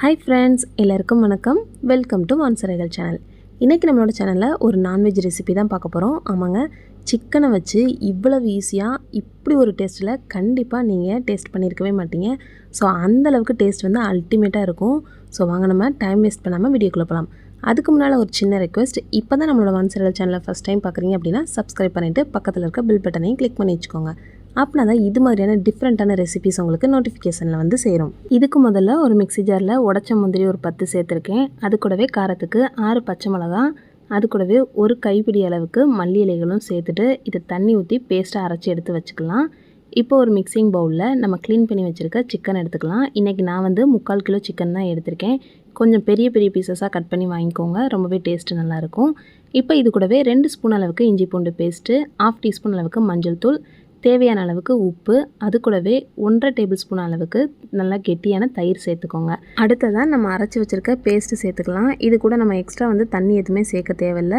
Hi friends எல்லாருக்கும் வணக்கம். Welcome to வான்சரைகள் channel இன்றைக்கி நம்மளோட சேனலில் ஒரு நான்வெஜ் ரெசிபி தான் பார்க்க போகிறோம் ஆமாங்க சிக்கனை வச்சு இவ்வளவு ஈஸியாக இப்படி ஒரு டேஸ்ட்டில் கண்டிப்பாக நீங்கள் டேஸ்ட் பண்ணியிருக்கவே மாட்டீங்க. ஸோ அந்தளவுக்கு டேஸ்ட் வந்து அல்டிமேட்டாக இருக்கும். ஸோ வாங்க நம்ம டைம் வேஸ்ட் பண்ணாமல் வீடியோக்குள்ளே போகலாம் அதுக்கு முன்னால் ஒரு சின்ன ரெக்வெஸ்ட் இப்போ தான் நம்மளோட வான்சரைகள் சேனலை ஃபஸ்ட் டைம் பார்க்குறீங்க அப்படின்னா சப்ஸ்கிரைப் பண்ணிவிட்டு பக்கத்தில் இருக்க பில் பட்டனையும் கிளிக் பண்ணி வச்சுக்கோங்க. அப்படின்னா தான் இது மாதிரியான டிஃப்ரெண்ட்டான ரெசிபிஸ் உங்களுக்கு நோட்டிஃபிகேஷனில் வந்து சேரும். இதுக்கு முதல்ல ஒரு மிக்ஸி ஜாரில் உடச்ச முந்திரி ஒரு பத்து சேர்த்துருக்கேன். அது கூடவே காரத்துக்கு ஆறு பச்சை மிளகா அது கூடவே ஒரு கைப்பிடி அளவுக்கு மல்லி இலைகளும் சேர்த்துட்டு இதை தண்ணி ஊற்றி பேஸ்ட்டாக அரைச்சி எடுத்து வச்சுக்கலாம். இப்போ ஒரு மிக்சிங் பவுலில் நம்ம க்ளீன் பண்ணி வச்சுருக்க சிக்கன் எடுத்துக்கலாம். இன்றைக்கி நான் வந்து முக்கால் கிலோ சிக்கன் தான் எடுத்திருக்கேன். கொஞ்சம் பெரிய பெரிய பீசஸாக கட் பண்ணி வாங்கிக்கோங்க. ரொம்பவே டேஸ்ட்டு நல்லாயிருக்கும் இப்போ இது கூடவே ரெண்டு ஸ்பூன் அளவுக்கு இஞ்சி பூண்டு பேஸ்ட்டு ஆஃப் டீஸ்பூன் அளவுக்கு மஞ்சள் தூள் தேவையான அளவுக்கு உப்பு அது கூடவே ஒன்றரை டேபிள் ஸ்பூன் அளவுக்கு நல்லா கெட்டியான தயிர் சேர்த்துக்கோங்க. அடுத்ததாக நம்ம அரைச்சி வச்சுருக்க பேஸ்ட்டு சேர்த்துக்கலாம். இது கூட நம்ம எக்ஸ்ட்ரா வந்து தண்ணி எதுவுமே சேர்க்க தேவையில்ல.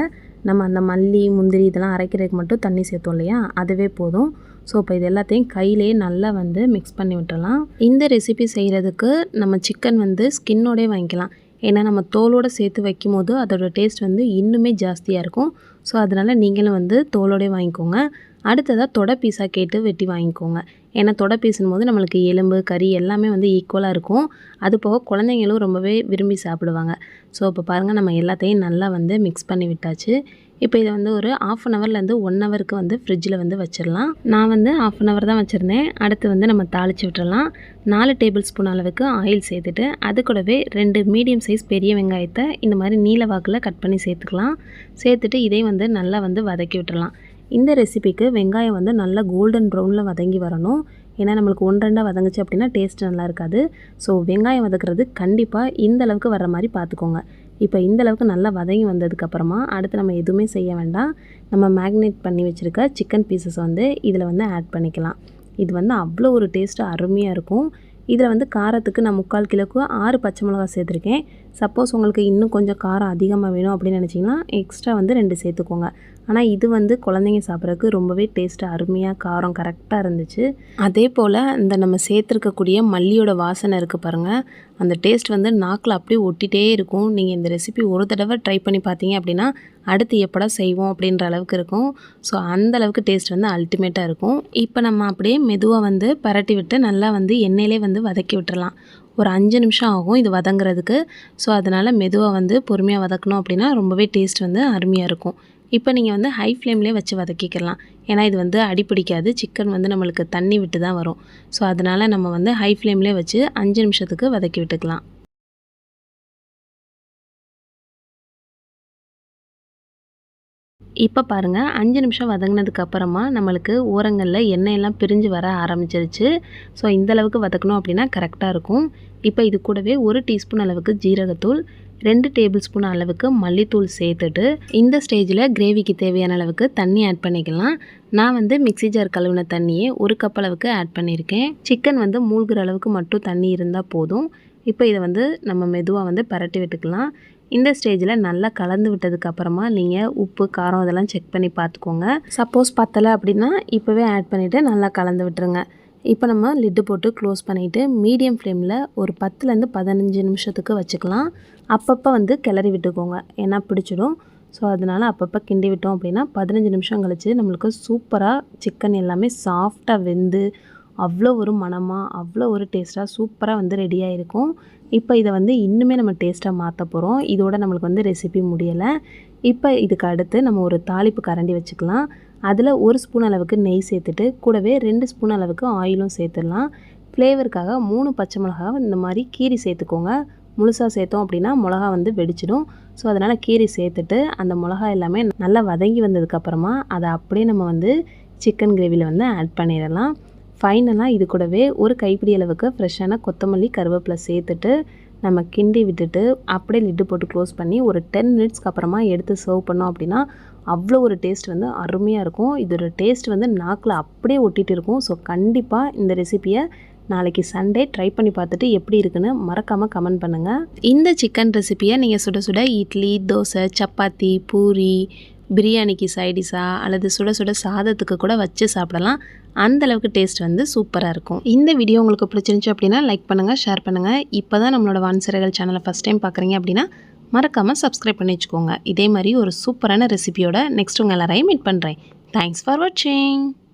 நம்ம அந்த மல்லி முந்திரி இதெல்லாம் அரைக்கிறதுக்கு மட்டும் தண்ணி சேர்த்தோம் இல்லையா? அதுவே போதும். ஸோ இப்போ இது எல்லாத்தையும் கையிலே நல்லா வந்து மிக்ஸ் பண்ணி விட்டுறலாம் இந்த ரெசிபி செய்கிறதுக்கு நம்ம சிக்கன் வந்து ஸ்கின்னோடே வாங்கிக்கலாம். ஏன்னா நம்ம தோலோடு சேர்த்து வைக்கும் போது அதோட டேஸ்ட் வந்து இன்னுமே ஜாஸ்தியாக இருக்கும். ஸோ அதனால் நீங்களும் வந்து தோலோடே வாங்கிக்கோங்க. அடுத்ததாக தொடை பீஸாக கேட்டு வெட்டி வாங்கிக்கோங்க. ஏன்னா தொடை பீஸும் போது நம்மளுக்கு எலும்பு கறி எல்லாமே வந்து ஈக்குவலாக இருக்கும். அது போக குழந்தைங்களும் ரொம்பவே விரும்பி சாப்பிடுவாங்க. ஸோ இப்போ பாருங்கள் நம்ம எல்லாத்தையும் நல்லா வந்து மிக்ஸ் பண்ணி விட்டாச்சு. இப்போ இதை வந்து ஒரு ஆஃப் அன் ஹவர்லேருந்து ஒன் ஹவருக்கு வந்து ஃப்ரிட்ஜில் வந்து வச்சிடலாம். நான் வந்து ஆஃப் அன் ஹவர் தான் வச்சுருந்தேன். அடுத்து வந்து நம்ம தாளித்து விட்டுறலாம். நாலு டேபிள் ஸ்பூன் அளவுக்கு ஆயில் சேர்த்துட்டு அது கூடவே ரெண்டு மீடியம் சைஸ் பெரிய வெங்காயத்தை இந்த மாதிரி நீல வாக்கில் கட் பண்ணி சேர்த்துக்கலாம். சேர்த்துட்டு இதையும் வந்து நல்லா வந்து வதக்கி விட்டுறலாம். இந்த ரெசிபிக்கு வெங்காயம் வந்து நல்லா கோல்டன் ப்ரௌனில் வதங்கி வரணும். ஏன்னா நம்மளுக்கு ஒன்று ரெண்டாக வதங்குச்சு அப்படின்னா டேஸ்ட் நல்லா இருக்காது. ஸோ வெங்காயம் வதக்குறது கண்டிப்பாக இந்த அளவுக்கு வர மாதிரி பார்த்துக்கோங்க. இப்போ இந்த அளவுக்கு நல்லா வதங்கி வந்ததுக்கப்புறமா அடுத்து நம்ம எதுவுமே செய்ய வேண்டாம். நம்ம மேக்னேட் பண்ணி வச்சுருக்க சிக்கன் பீசஸ் வந்து இதில் வந்து ஆட் பண்ணிக்கலாம். இது வந்து அவ்வளோ ஒரு டேஸ்ட்டு அருமையாக இருக்கும். இதில் வந்து காரத்துக்கு நான் முக்கால் கிலோக்கு ஆறு பச்சை மிளகா சேர்த்துருக்கேன். சப்போஸ் உங்களுக்கு இன்னும் கொஞ்சம் காரம் அதிகமாக வேணும் அப்படின்னு நினச்சிங்கன்னா எக்ஸ்ட்ரா வந்து ரெண்டு சேர்த்துக்கோங்க. ஆனால் இது வந்து குழந்தைங்க சாப்பிட்றதுக்கு ரொம்பவே டேஸ்ட்டு அருமையாக காரம் கரெக்டாக இருந்துச்சு. அதே போல் இந்த நம்ம சேர்த்துருக்கக்கூடிய மல்லியோட வாசனை இருக்குது பாருங்கள் அந்த டேஸ்ட் வந்து நாக்கில் அப்படியே ஒட்டிகிட்டே இருக்கும். நீங்கள் இந்த ரெசிபி ஒரு தடவை ட்ரை பண்ணி பார்த்தீங்க அப்படின்னா அடுத்து எப்படா செய்வோம் அப்படின்ற அளவுக்கு இருக்கும். ஸோ அந்த அளவுக்கு டேஸ்ட் வந்து அல்டிமேட்டாக இருக்கும். இப்போ நம்ம அப்படியே மெதுவாக வந்து பரட்டி விட்டு நல்லா வந்து எண்ணெயிலே வந்து வதக்கி விட்டுறலாம். ஒரு அஞ்சு நிமிஷம் ஆகும் இது வதங்குறதுக்கு. ஸோ அதனால் மெதுவாக வந்து பொறுமையாக வதக்கணும் அப்படின்னா ரொம்பவே டேஸ்ட் வந்து அருமையாக இருக்கும். இப்போ நீங்கள் வந்து ஹை ஃப்ளேம்லேயே வச்சு வதக்கிக்கலாம். ஏன்னா இது வந்து அடிப்பிடிக்காது சிக்கன் வந்து நம்மளுக்கு தண்ணி விட்டு தான் வரும். ஸோ அதனால் நம்ம வந்து ஹை ஃப்ளேம்லேயே வச்சு அஞ்சு நிமிஷத்துக்கு வதக்கி விட்டுக்கலாம். இப்போ பாருங்கள் அஞ்சு நிமிஷம் வதங்கினதுக்கு அப்புறமா நம்மளுக்கு ஓரங்களில் எண்ணெயெல்லாம் பிரிஞ்சு வர ஆரம்பிச்சிருச்சு. ஸோ இந்தளவுக்கு வதக்கணும் அப்படின்னா கரெக்டாக இருக்கும். இப்போ இது கூடவே ஒரு டீஸ்பூன் அளவுக்கு ஜீரகத்தூள் ரெண்டு டேபிள் ஸ்பூன் அளவுக்கு மல்லித்தூள் சேர்த்துட்டு இந்த ஸ்டேஜில் கிரேவிக்கு தேவையான அளவுக்கு தண்ணி ஆட் பண்ணிக்கலாம். நான் வந்து மிக்ஸி ஜார் கழுவின தண்ணியை ஒரு கப் அளவுக்கு ஆட் பண்ணியிருக்கேன் சிக்கன் வந்து மூழ்கிற அளவுக்கு மட்டும் தண்ணி இருந்தால் போதும். இப்போ இதை வந்து நம்ம மெதுவாக வந்து பரட்டி விட்டுக்கலாம். இந்த ஸ்டேஜில் நல்லா கலந்து விட்டதுக்கு அப்புறமா நீங்கள் உப்பு காரம் இதெல்லாம் செக் பண்ணி பார்த்துக்கோங்க. சப்போஸ் பத்தலை அப்படின்னா இப்போவே ஆட் பண்ணிவிட்டு நல்லா கலந்து விட்டுருங்க. இப்போ நம்ம லிட்டு போட்டு க்ளோஸ் பண்ணிவிட்டு மீடியம் ஃப்ளேமில் ஒரு பத்துலேருந்து பதினஞ்சு நிமிஷத்துக்கு வச்சுக்கலாம். அப்பப்போ வந்து கிளறி விட்டுக்கோங்க. ஏன்னா பிடிச்சிடும். ஸோ அதனால் அப்பப்போ கிண்டி விட்டோம் அப்படின்னா பதினஞ்சு நிமிஷம் கழித்து நம்மளுக்கு சூப்பராக சிக்கன் எல்லாமே சாஃப்டாக வெந்து அவ்வளோ ஒரு மனமாக அவ்வளோ ஒரு டேஸ்ட்டாக சூப்பராக வந்து ரெடியாக இருக்கும் இப்போ இதை வந்து இன்னுமே நம்ம டேஸ்ட்டாக மாற்ற போகிறோம் இதோட நம்மளுக்கு வந்து ரெசிபி முடியலை. இப்போ இதுக்கு அடுத்து நம்ம ஒரு தாளிப்பு கரண்டி வச்சுக்கலாம். அதில் ஒரு ஸ்பூன் அளவுக்கு நெய் சேர்த்துட்டு கூடவே ரெண்டு ஸ்பூன் அளவுக்கு ஆயிலும் சேர்த்துடலாம். ஃப்ளேவருக்காக மூணு பச்சை மிளகாவும் இந்த மாதிரி கீரி சேர்த்துக்கோங்க. முழுசாக சேர்த்தோம் அப்படின்னா மிளகா வந்து வெடிச்சிடும். ஸோ அதனால் கீரி சேர்த்துட்டு அந்த மிளகா எல்லாமே நல்லா வதங்கி வந்ததுக்கப்புறமா அதை அப்படியே நம்ம வந்து சிக்கன் கிரேவியில் வந்து ஆட் பண்ணிடலாம். ஃபைனலாக இது கூடவே ஒரு கைப்பிடி அளவுக்கு ஃப்ரெஷ்ஷான கொத்தமல்லி கருவேப்பிலை சேர்த்துட்டு நம்ம கிண்டி விட்டுட்டு அப்படியே லிட்டு போட்டு க்ளோஸ் பண்ணி ஒரு டென் மினிட்ஸ்க்கு அப்புறமா எடுத்து சர்வ் பண்ணோம் அப்படின்னா அவ்வளோ ஒரு டேஸ்ட் வந்து அருமையாக இருக்கும். இதோட டேஸ்ட் வந்து நாக்கில் அப்படியே ஒட்டிகிட்டு இருக்கும். ஸோ கண்டிப்பாக இந்த ரெசிப்பியை நாளைக்கு சண்டே ட்ரை பண்ணி பார்த்துட்டு எப்படி இருக்குன்னு மறக்காமல் கமெண்ட் பண்ணுங்கள் இந்த சிக்கன் ரெசிப்பியை நீங்கள் சுட சுட இட்லி தோசை சப்பாத்தி பூரி பிரியாணிக்கு சைடிஷாக அல்லது சுட சுட சாதத்துக்கு கூட வச்சு சாப்பிடலாம். அந்த அளவுக்கு டேஸ்ட் வந்து சூப்பராக இருக்கும். இந்த வீடியோ உங்களுக்கு பிடிச்சிருந்துச்சு அப்படின்னா லைக் பண்ணுங்கள் ஷேர் பண்ணுங்கள் இப்போ தான் நம்மளோட வான்சரைகள் சேனலை ஃபஸ்ட் டைம் பார்க்குறீங்க அப்படின்னா மறக்காமல் சப்ஸ்கிரைப் பண்ணி வச்சுக்கோங்க. இதே மாதிரி ஒரு சூப்பரான ரெசிபியோட நெக்ஸ்ட் உங்கள் எல்லாரையும் மீட் பண்ணுறேன் தேங்க்ஸ் ஃபார் வாட்சிங்